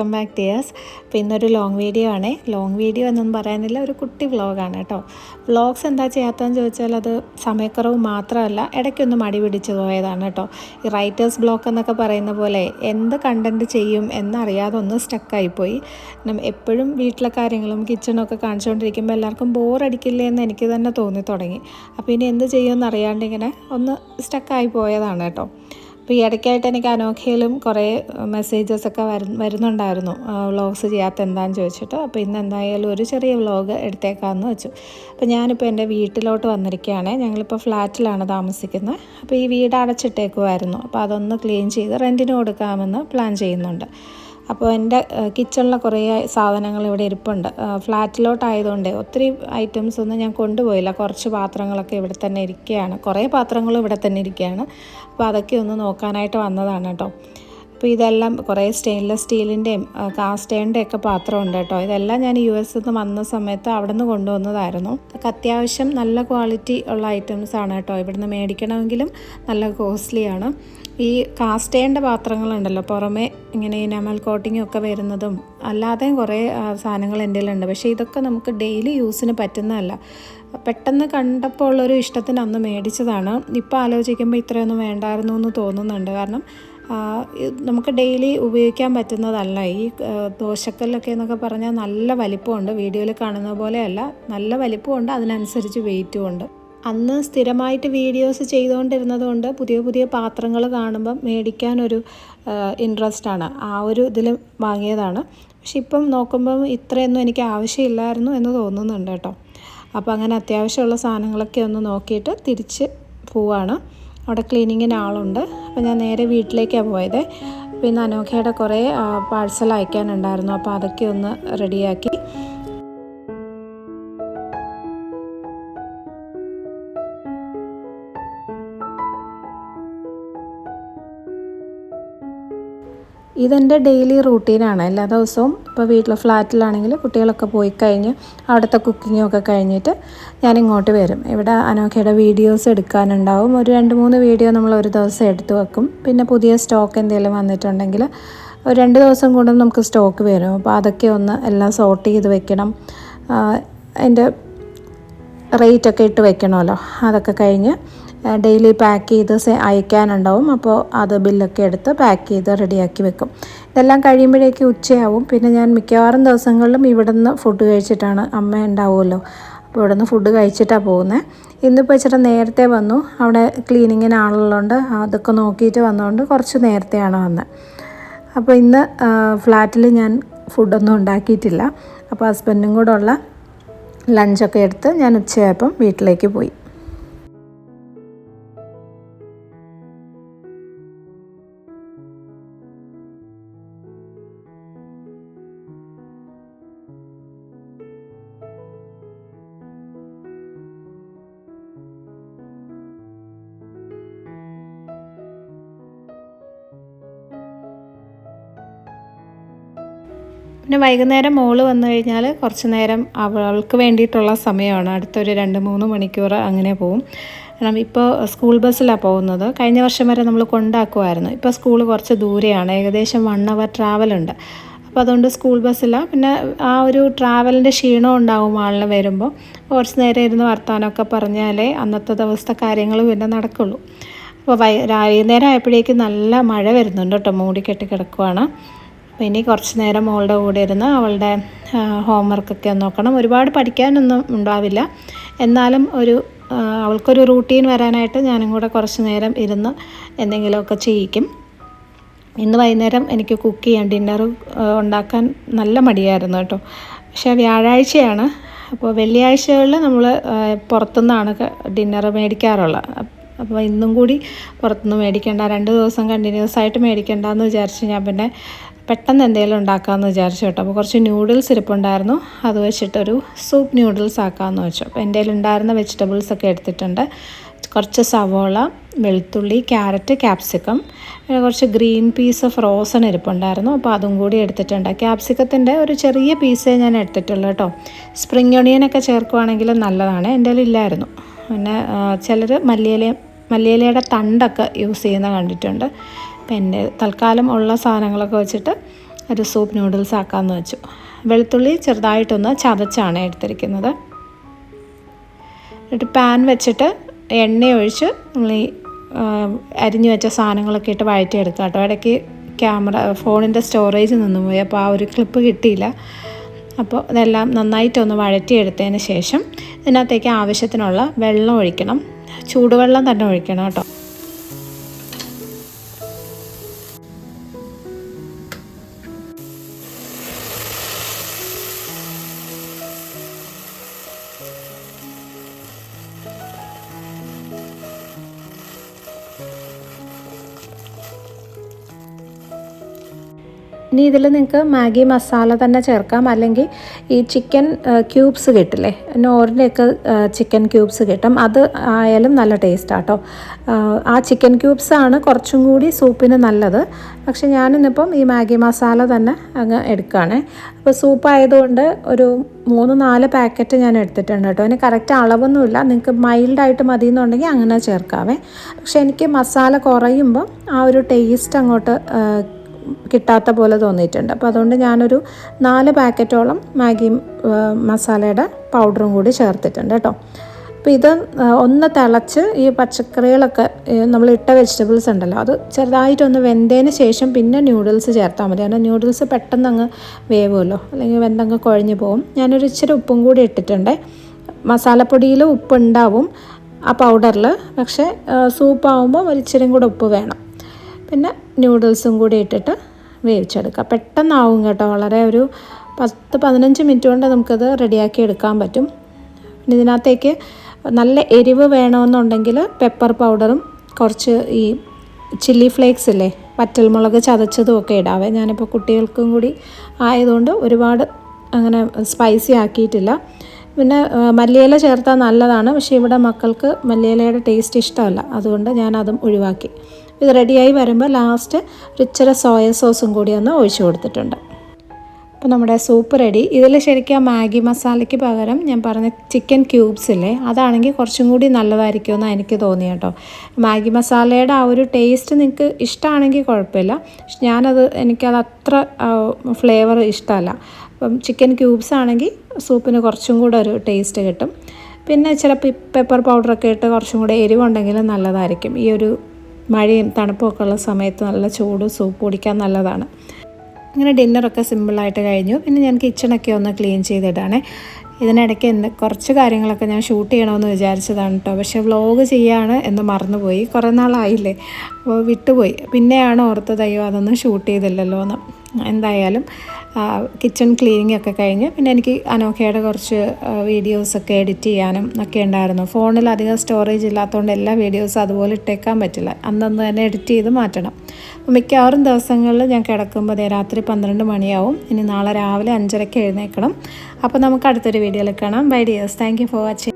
Welcome back dears അപ്പോൾ ഇന്നൊരു long video ആണേ. ലോങ് വീഡിയോ എന്നൊന്നും പറയാനില്ല ഒരു കുട്ടി വ്ളോഗാണ് കേട്ടോ. വ്ളോഗ്സ് എന്താ ചെയ്യാത്തതെന്ന് ചോദിച്ചാൽ അത് സമയക്കുറവ് മാത്രമല്ല ഇടയ്ക്കൊന്ന് മടി പിടിച്ചു പോയതാണ് കേട്ടോ. ഈ റൈറ്റേഴ്സ് ബ്ലോക്ക് എന്നൊക്കെ പറയുന്ന പോലെ എന്ത് കണ്ടന്റ് ചെയ്യും എന്നറിയാതെ ഒന്ന് സ്റ്റക്കായിപ്പോയി എപ്പോഴും വീട്ടിലെ കാര്യങ്ങളും കിച്ചണൊക്കെ കാണിച്ചുകൊണ്ടിരിക്കുമ്പോൾ എല്ലാവർക്കും ബോറടിക്കില്ലേ എന്ന് എനിക്ക് തന്നെ തോന്നി തുടങ്ങി. അപ്പോൾ ഇനി എന്ത് ചെയ്യുമെന്ന് അറിയാണ്ട് ഇങ്ങനെ ഒന്ന് സ്റ്റക്കായി പോയതാണ് കേട്ടോ. അപ്പോൾ ഈ ഇടയ്ക്കായിട്ട് എനിക്ക് അനോഖയിലും കുറേ മെസ്സേജസ് ഒക്കെ വരു വരുന്നുണ്ടായിരുന്നു. വ്ളോഗ്സ് ചെയ്യാത്ത എന്താണെന്ന് ചോദിച്ചിട്ട്. അപ്പോൾ ഇന്ന് എന്തായാലും ഒരു ചെറിയ വ്ളോഗ് എടുത്തേക്കാമെന്ന് വെച്ചു. അപ്പോൾ ഞാനിപ്പോൾ എന്റെ വീട്ടിലോട്ട് വന്നിരിക്കുകയാണ്. ഞങ്ങളിപ്പോൾ ഫ്ലാറ്റിലാണ് താമസിക്കുന്നത് അപ്പോൾ ഈ വീട് അടച്ചിട്ടേക്കുമായിരുന്നു അപ്പോൾ അതൊന്ന് ക്ലീൻ ചെയ്ത് റെന്റിന് കൊടുക്കാമെന്ന് പ്ലാൻ ചെയ്യുന്നുണ്ട്. അപ്പോൾ എന്റെ കിച്ചണിലെ കുറേ സാധനങ്ങൾ ഇവിടെ ഇരിപ്പുണ്ട്. ഫ്ലാറ്റിലോട്ടായതുകൊണ്ട് ഒത്തിരി ഐറ്റംസ് ഒന്നും ഞാൻ കൊണ്ടുപോയില്ല. കുറച്ച് പാത്രങ്ങളൊക്കെ ഇവിടെ തന്നെ ഇരിക്കുകയാണ്. കുറേ പാത്രങ്ങളും ഇവിടെ തന്നെ ഇരിക്കുകയാണ്. അപ്പോൾ അതൊക്കെ ഒന്ന് നോക്കാനായിട്ട് വന്നതാണ് കേട്ടോ. അപ്പോൾ ഇതെല്ലാം കുറേ സ്റ്റെയിൻലെസ് സ്റ്റീലിന്റെയും കാസ്റ്റേണിന്റെ ഒക്കെ പാത്രമുണ്ട് കേട്ടോ. ഇതെല്ലാം ഞാൻ യു എസ് നിന്ന് വന്ന സമയത്ത് അവിടെ നിന്ന് കൊണ്ടുവന്നതായിരുന്നു. അതൊക്കെ അത്യാവശ്യം നല്ല ക്വാളിറ്റി ഉള്ള ഐറ്റംസ് ആണ് കേട്ടോ. ഇവിടുന്ന് മേടിക്കണമെങ്കിലും നല്ല കോസ്റ്റ്ലിയാണ് ഈ കാസ്റ്റ് ചെയ്യേണ്ട പാത്രങ്ങളുണ്ടല്ലോ. പുറമേ ഇങ്ങനെ ഇനമൽ കോട്ടിങ്ങും ഒക്കെ വരുന്നതും അല്ലാതെയും കുറേ സാധനങ്ങൾ എന്റെ ഉണ്ട് പക്ഷേ ഇതൊക്കെ നമുക്ക് ഡെയിലി യൂസിന് പറ്റുന്നതല്ല. പെട്ടെന്ന് കണ്ടപ്പോൾ ഉള്ളൊരു ഇഷ്ടത്തിന് അന്ന് മേടിച്ചതാണ്. ഇപ്പോൾ ആലോചിക്കുമ്പോൾ ഇത്രയൊന്നും വേണ്ടായിരുന്നു എന്ന് തോന്നുന്നുണ്ട്. കാരണം നമുക്ക് ഡെയിലി ഉപയോഗിക്കാൻ പറ്റുന്നതല്ല. ഈ ദോശക്കല്ലൊക്കെ എന്നൊക്കെ പറഞ്ഞാൽ നല്ല വലിപ്പമുണ്ട്. വീഡിയോയിൽ കാണുന്ന പോലെയല്ല. നല്ല വലിപ്പമുണ്ട്. അതിനനുസരിച്ച് വെയിറ്റും ഉണ്ട്. അന്ന് സ്ഥിരമായിട്ട് വീഡിയോസ് ചെയ്തുകൊണ്ടിരുന്നത് കൊണ്ട് പുതിയ പുതിയ പാത്രങ്ങൾ കാണുമ്പം മേടിക്കാനൊരു ഇൻട്രസ്റ്റാണ് ആ ഒരു ഇതിൽ വാങ്ങിയതാണ്. പക്ഷെ ഇപ്പം നോക്കുമ്പം ഇത്രയൊന്നും എനിക്ക് ആവശ്യമില്ലായിരുന്നു എന്ന് തോന്നുന്നുണ്ട് കേട്ടോ. അപ്പോൾ അങ്ങനെ അത്യാവശ്യമുള്ള സാധനങ്ങളൊക്കെ ഒന്ന് നോക്കിയിട്ട് തിരിച്ച് പോവാണ്. അവിടെ ക്ലീനിങ്ങിന് ആളുണ്ട്. അപ്പോൾ ഞാൻ നേരെ വീട്ടിലേക്കാണ് പോയത്. പിന്നെ അനോഖയുടെ കുറേ പാഴ്സൽ അയക്കാനുണ്ടായിരുന്നു. അപ്പോൾ അതൊക്കെ ഒന്ന് റെഡിയാക്കി. ഇതെന്റെ ഡെയിലി റൂട്ടീനാണ് എല്ലാ ദിവസവും ഇപ്പോൾ വീട്ടിൽ ഫ്ലാറ്റിലാണെങ്കിൽ കുട്ടികളൊക്കെ പോയി കഴിഞ്ഞ് അവിടുത്തെ കുക്കിങ്ങും ഒക്കെ കഴിഞ്ഞിട്ട് ഞാൻ ഇങ്ങോട്ട് വരും. ഇവിടെ അനോഖയുടെ വീഡിയോസ് എടുക്കാനുണ്ടാവും. ഒരു രണ്ട് മൂന്ന് വീഡിയോ നമ്മൾ ഒരു ദിവസം എടുത്തു വെക്കും. പിന്നെ പുതിയ സ്റ്റോക്ക് എന്തെങ്കിലും വന്നിട്ടുണ്ടെങ്കിൽ ഒരു രണ്ട് ദിവസം കൊണ്ട് നമുക്ക് സ്റ്റോക്ക് വരും. അപ്പോൾ അതൊക്കെ ഒന്ന് എല്ലാം സോർട്ട് ചെയ്ത് വെക്കണം. അതിന്റെ റേറ്റൊക്കെ ഇട്ട് വെക്കണമല്ലോ. അതൊക്കെ കഴിഞ്ഞ് ഡെയിലി പാക്ക് ചെയ്ത് അയക്കാനുണ്ടാവും. അപ്പോൾ അത് ബില്ലൊക്കെ എടുത്ത് പാക്ക് ചെയ്ത് റെഡിയാക്കി വെക്കും. ഇതെല്ലാം കഴിയുമ്പോഴേക്കും ഉച്ചയാവും. പിന്നെ ഞാൻ മിക്കവാറും ദിവസങ്ങളിലും ഇവിടെ നിന്ന് ഫുഡ് കഴിച്ചിട്ടാണ് അമ്മ ഉണ്ടാവുമല്ലോ. അപ്പോൾ ഇവിടെ നിന്ന് ഫുഡ് കഴിച്ചിട്ടാണ് പോകുന്നത് ഇന്നിപ്പോൾ ഇച്ചിരി നേരത്തെ വന്നു. അവിടെ ക്ലീനിങ്ങിന് ആളുള്ളതുകൊണ്ട് അതൊക്കെ നോക്കിയിട്ട് വന്നതുകൊണ്ട് കുറച്ച് നേരത്തെയാണ് വന്നത് അപ്പോൾ ഇന്ന് ഫ്ലാറ്റിൽ ഞാൻ ഫുഡൊന്നും ഉണ്ടാക്കിയിട്ടില്ല. അപ്പോൾ ഹസ്ബൻഡും കൂടെ ഉള്ള ലഞ്ചൊക്കെ എടുത്ത് ഞാൻ ഉച്ചയായപ്പം വീട്ടിലേക്ക് പോയി. പിന്നെ വൈകുന്നേരം മോൾ വന്നു കഴിഞ്ഞാൽ കുറച്ച് നേരം അവൾക്ക് വേണ്ടിയിട്ടുള്ള സമയമാണ്. അടുത്തൊരു രണ്ട് മൂന്ന് മണിക്കൂർ അങ്ങനെ പോവും. കാരണം ഇപ്പോൾ സ്കൂൾ ബസ്സിലാണ് പോകുന്നത്. കഴിഞ്ഞ വർഷം വരെ നമ്മൾ കൊണ്ടാക്കുമായിരുന്നു ഇപ്പോൾ സ്കൂൾ കുറച്ച് ദൂരെയാണ്. ഏകദേശം വൺ അവർ ട്രാവൽ ഉണ്ട്. അപ്പോൾ അതുകൊണ്ട് സ്കൂൾ ബസ്സിലാണ് പിന്നെ ആ ഒരു ട്രാവലിന്റെ ക്ഷീണം ഉണ്ടാവും ആളിന് വരുമ്പോൾ കുറച്ച് നേരം ഇരുന്ന് വർത്തമാനമൊക്കെ പറഞ്ഞാലേ അന്നത്തെ ദിവസത്തെ കാര്യങ്ങൾ പിന്നെ നടക്കുള്ളൂ. അപ്പോൾ വൈ വൈകുന്നേരം ആയപ്പോഴേക്കും നല്ല മഴ വരുന്നുണ്ട് കേട്ടോ. മൂടി കെട്ടി കിടക്കുവാണ്. അപ്പോൾ ഇനി കുറച്ച് നേരം മോളുടെ കൂടെ ഇരുന്ന് അവളുടെ ഹോംവർക്കൊക്കെ നോക്കണം. ഒരുപാട് പഠിക്കാനൊന്നും ഉണ്ടാവില്ല. എന്നാലും ഒരു അവൾക്കൊരു റൂട്ടീൻ വരാനായിട്ട് ഞാനും കൂടെ കുറച്ച് നേരം ഇരുന്ന് എന്തെങ്കിലുമൊക്കെ ചെയ്യിക്കും. ഇന്ന് വൈകുന്നേരം എനിക്ക് കുക്ക് ചെയ്യാൻ ഡിന്നർ ഉണ്ടാക്കാൻ നല്ല മടിയായിരുന്നു കേട്ടോ. പക്ഷേ വ്യാഴാഴ്ചയാണ്. അപ്പോൾ വെള്ളിയാഴ്ചകളിൽ നമ്മൾ പുറത്തുനിന്നാണ് ഡിന്നർ മേടിക്കാറുള്ളത് അപ്പോൾ ഇന്നും കൂടി പുറത്തുനിന്ന് മേടിക്കേണ്ട രണ്ട് ദിവസം കണ്ടിന്യൂസ് ആയിട്ട് മേടിക്കേണ്ടെന്ന് വിചാരിച്ച് ഞാൻ പിന്നെ പെട്ടെന്ന് എന്തെങ്കിലും ഉണ്ടാക്കാമെന്ന് വിചാരിച്ചു കേട്ടോ. അപ്പോൾ കുറച്ച് ന്യൂഡിൽസ് ഇരിപ്പുണ്ടായിരുന്നു. അത് വെച്ചിട്ടൊരു സൂപ്പ് ന്യൂഡിൽസ് ആക്കാമെന്ന് വെച്ചു. അപ്പോൾ എന്റെ ഉണ്ടായിരുന്ന വെജിറ്റബിൾസ് ഒക്കെ എടുത്തിട്ടുണ്ട്. കുറച്ച് സവോള വെളുത്തുള്ളി ക്യാരറ്റ് ക്യാപ്സിക്കം കുറച്ച് ഗ്രീൻ പീസ് ഫ്രോസൺ ഇരിപ്പുണ്ടായിരുന്നു. അപ്പോൾ അതും കൂടി എടുത്തിട്ടുണ്ട്. ക്യാപ്സിക്കത്തിന്റെ ഒരു ചെറിയ പീസേ ഞാൻ എടുത്തിട്ടുള്ളൂ കേട്ടോ. സ്പ്രിംഗ് ഒണിയനൊക്കെ ചേർക്കുവാണെങ്കിൽ നല്ലതാണ്. എന്റെ ഇല്ലായിരുന്നു. പിന്നെ ചിലർ മല്ലിയില മല്ലിയിലയുടെ തണ്ടൊക്കെ യൂസ് ചെയ്യുന്ന കണ്ടിട്ടുണ്ട്. അപ്പം എന്റെ തൽക്കാലം ഉള്ള സാധനങ്ങളൊക്കെ വെച്ചിട്ട് ഒരു സൂപ്പ് നൂഡിൽസ് ആക്കാമെന്ന് വെച്ചു. വെളുത്തുള്ളി ചെറുതായിട്ടൊന്ന് ചതച്ചാണ് എടുത്തിരിക്കുന്നത്. എന്നിട്ട് പാൻ വെച്ചിട്ട് എണ്ണ ഒഴിച്ച് നമ്മൾ ഈ അരിഞ്ഞു വെച്ച സാധനങ്ങളൊക്കെ ഇട്ട് വഴറ്റിയെടുക്കുക കേട്ടോ. ഇടയ്ക്ക് ക്യാമറ ഫോണിന്റെ സ്റ്റോറേജ് നിന്ന് പോയി. അപ്പോൾ ആ ഒരു ക്ലിപ്പ് കിട്ടിയില്ല. അപ്പോൾ ഇതെല്ലാം നന്നായിട്ടൊന്ന് വഴറ്റിയെടുത്തതിന് ശേഷം ഇതിനകത്തേക്ക് ആവശ്യത്തിനുള്ള വെള്ളം ഒഴിക്കണം. ചൂടുവെള്ളം തന്നെ ഒഴിക്കണം കേട്ടോ. ഇനി ഇതിൽ നിങ്ങൾക്ക് മാഗി മസാല തന്നെ ചേർക്കാം. അല്ലെങ്കിൽ ഈ ചിക്കൻ ക്യൂബ്സ് കിട്ടില്ലേ? നോറിന്റെയൊക്കെ ചിക്കൻ ക്യൂബ്സ് കിട്ടും. അത് ആയാലും നല്ല ടേസ്റ്റാട്ടോ ആ ചിക്കൻ ക്യൂബ്സ് ആണ് കുറച്ചും കൂടി സൂപ്പിന് നല്ലത്. പക്ഷെ ഞാനിന്നിപ്പം ഈ മാഗി മസാല തന്നെ അങ്ങ് എടുക്കുകയാണ് അപ്പോൾ സൂപ്പ് ആയതുകൊണ്ട് ഒരു മൂന്ന് നാല് പാക്കറ്റ് ഞാൻ എടുത്തിട്ടുണ്ട് കേട്ടോ അതിന് കറക്റ്റ് അളവൊന്നുമില്ല. നിങ്ങൾക്ക് മൈൽഡായിട്ട് മതി എന്നുണ്ടെങ്കിൽ അങ്ങനെ ചേർക്കാവേ. പക്ഷെ എനിക്ക് മസാല കുറയുമ്പോൾ ആ ഒരു ടേസ്റ്റ് അങ്ങോട്ട് കിട്ടാത്ത പോലെ തോന്നിയിട്ടുണ്ട്. അപ്പോൾ അതുകൊണ്ട് ഞാനൊരു നാല് പാക്കറ്റോളം മാഗി മസാലയുടെ പൗഡറും കൂടി ചേർത്തിട്ടുണ്ട് കേട്ടോ. അപ്പോൾ ഇത് ഒന്ന് തിളച്ച് ഈ പച്ചക്കറികളൊക്കെ നമ്മൾ ഇട്ട വെജിറ്റബിൾസ് ഉണ്ടല്ലോ അത് ചെറുതായിട്ടൊന്ന് വെന്തതിന് ശേഷം പിന്നെ ന്യൂഡിൽസ് ചേർത്താൽ മതി. കാരണം ന്യൂഡിൽസ് പെട്ടെന്ന് അങ്ങ് വേവുമല്ലോ അല്ലെങ്കിൽ വെന്തങ്ങ് കുഴഞ്ഞു പോകും. ഞാനൊരു ഇച്ചിരി ഉപ്പും കൂടി ഇട്ടിട്ടുണ്ട്. മസാലപ്പൊടിയിൽ ഉപ്പുണ്ടാവും ആ പൗഡറിൽ പക്ഷേ സൂപ്പാവുമ്പോൾ ഒരു ഇച്ചിരിയും കൂടെ ഉപ്പ് വേണം. പിന്നെ നൂഡിൽസും കൂടി ഇട്ടിട്ട് വേവിച്ചെടുക്കുക പെട്ടെന്നാവും കേട്ടോ. വളരെ ഒരു പത്ത് പതിനഞ്ച് മിനിറ്റ് കൊണ്ട് നമുക്കത് റെഡിയാക്കി എടുക്കാൻ പറ്റും. പിന്നെ ഇതിനകത്തേക്ക് നല്ല എരിവ് വേണമെന്നുണ്ടെങ്കിൽ പെപ്പർ പൗഡറും കുറച്ച് ഈ ചില്ലി ഫ്ലേക്സ് ഇല്ലേ വറ്റൽമുളക് ചതച്ചതും ഒക്കെ ഇടാവേ. ഞാനിപ്പോൾ കുട്ടികൾക്കും കൂടി ആയതുകൊണ്ട് ഒരുപാട് അങ്ങനെ സ്പൈസി ആക്കിയിട്ടില്ല. പിന്നെ മല്ലിയില ചേർത്താൽ നല്ലതാണ്. പക്ഷേ ഇവിടെ മക്കൾക്ക് മല്ലിയിലയുടെ ടേസ്റ്റ് ഇഷ്ടമല്ല. അതുകൊണ്ട് ഞാൻ അതും ഒഴിവാക്കി. ഇത് റെഡിയായി വരുമ്പോൾ ലാസ്റ്റ് ഇച്ചിരി സോയ സോസും കൂടി ഒന്ന് ഒഴിച്ചു കൊടുത്തിട്ടുണ്ട്. അപ്പോൾ നമ്മുടെ സൂപ്പ് റെഡി. ഇതിൽ ശരിക്കും മാഗി മസാലയ്ക്ക് പകരം ഞാൻ പറഞ്ഞ ചിക്കൻ ക്യൂബ്സ് ഇല്ലേ അതാണെങ്കിൽ കുറച്ചും കൂടി നല്ലതായിരിക്കും എന്നാണ് എനിക്ക് തോന്നി കേട്ടോ. മാഗി മസാലയുടെ ആ ഒരു ടേസ്റ്റ് നിങ്ങൾക്ക് ഇഷ്ടമാണെങ്കിൽ കുഴപ്പമില്ല. പക്ഷെ ഞാനത് എനിക്കത് അത്ര ഫ്ലേവർ ഇഷ്ടമല്ല. അപ്പം ചിക്കൻ ക്യൂബ്സ് ആണെങ്കിൽ സൂപ്പിന് കുറച്ചും കൂടെ ഒരു ടേസ്റ്റ് കിട്ടും. പിന്നെ ചില പെപ്പർ പൗഡറൊക്കെ ഇട്ട് കുറച്ചും കൂടെ എരിവുണ്ടെങ്കിലും നല്ലതായിരിക്കും. ഈ ഒരു മഴയും തണുപ്പും ഒക്കെ ഉള്ള സമയത്ത് നല്ല ചൂട് സൂപ്പ് കുടിക്കാൻ നല്ലതാണ്. അങ്ങനെ ഡിന്നറൊക്കെ സിമ്പിളായിട്ട് കഴിഞ്ഞു. പിന്നെ ഞാൻ കിച്ചണൊക്കെ ഒന്ന് ക്ലീൻ ചെയ്തിടാണ് ഇതിനിടയ്ക്ക് എന്ത് കുറച്ച് കാര്യങ്ങളൊക്കെ ഞാൻ ഷൂട്ട് ചെയ്യണമെന്ന് വിചാരിച്ചതാണ് കേട്ടോ പക്ഷേ വ്ളോഗ് ചെയ്യാണ് എന്ന് മറന്നുപോയി. കുറേ നാളായില്ലേ? അപ്പോൾ വിട്ടുപോയി. പിന്നെയാണ് ഓർത്തത് അതൊന്നും ഷൂട്ട് ചെയ്തില്ലല്ലോ എന്ന് എന്തായാലും കിച്ചൺ ക്ലീനിങ് ഒക്കെ കഴിഞ്ഞ് പിന്നെ എനിക്ക് അനോഖയുടെ കുറച്ച് വീഡിയോസൊക്കെ എഡിറ്റ് ചെയ്യാനും ഒക്കെ ഉണ്ടായിരുന്നു. ഫോണിൽ അധികം സ്റ്റോറേജ് ഇല്ലാത്തതുകൊണ്ട് എല്ലാ വീഡിയോസും അതുപോലെ ഇട്ടേക്കാൻ പറ്റില്ല. അന്നന്ന് തന്നെ എഡിറ്റ് ചെയ്ത് മാറ്റണം. മിക്കവാറും ദിവസങ്ങളിൽ ഞാൻ കിടക്കുമ്പോൾ അതേ രാത്രി പന്ത്രണ്ട് മണിയാവും. ഇനി നാളെ രാവിലെ അഞ്ചരയ്ക്ക് എഴുന്നേക്കണം അപ്പോൾ നമുക്ക് അടുത്തൊരു വീഡിയോയിൽ കാണാം. Bye dears thank you for watching